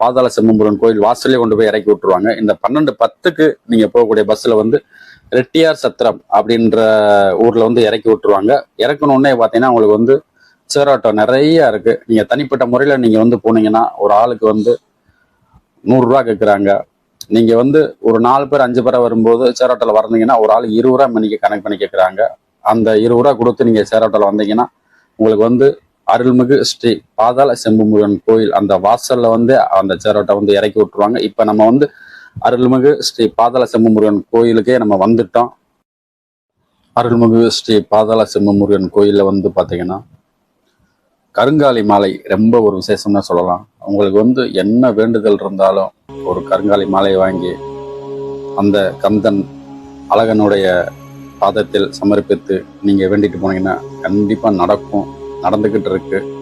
பாதாள செம்மம்புரன் கோயில் வாசல்லே கொண்டு போய் இறக்கி விட்டுருவாங்க. இந்த பன்னெண்டு பத்துக்கு நீங்க போகக்கூடிய பஸ்ல வந்து ரெட்டியார் சத்திரம் அப்படின்ற ஊர்ல வந்து இறக்கி விட்டுருவாங்க. இறக்கணுன்னே பார்த்தீங்கன்னா உங்களுக்கு வந்து சேராட்டம் நிறைய இருக்கு. நீங்க தனிப்பட்ட முறையில நீங்க வந்து போனீங்கன்னா ஒரு ஆளுக்கு வந்து நூறுரூவா கேட்குறாங்க நீங்க வந்து ஒரு நாலு பேர் அஞ்சு பேரை வரும்போது சேராட்டோல வரந்தீங்கன்னா ஒரு ஆளுக்கு இருபது ரூபா மணிக்கு கனெக்ட் பண்ணி கேட்குறாங்க அந்த இருபது ரூபா கொடுத்து நீங்க சேராட்டோல வந்தீங்கன்னா உங்களுக்கு வந்து அருள்மிகு ஸ்ரீ பாதாள செம்பு முருகன் கோயில் அந்த வாசல்ல வந்து அந்த சேரோட்டை வந்து இறக்கி விட்டுருவாங்க. இப்ப நம்ம வந்து அருள்மிகு ஸ்ரீ பாதாள செம்பு முருகன் கோயிலுக்கே நம்ம வந்துட்டோம். அருள்மிகு ஸ்ரீ பாதாள செம்புமுருகன் கோயில்ல வந்து பாத்தீங்கன்னா கருங்காலி மாலை ரொம்ப ஒரு விசேஷம்னு சொல்லலாம். உங்களுக்கு வந்து என்ன வேண்டுதல் இருந்தாலும் ஒரு கருங்காலி மாலையை வாங்கி அந்த கந்தன் அழகனுடைய பாதத்தில் சமர்ப்பித்து நீங்க வேண்டிட்டு போனீங்கன்னா கண்டிப்பா நடக்கும். நடந்துகிட்டு இருக்கு.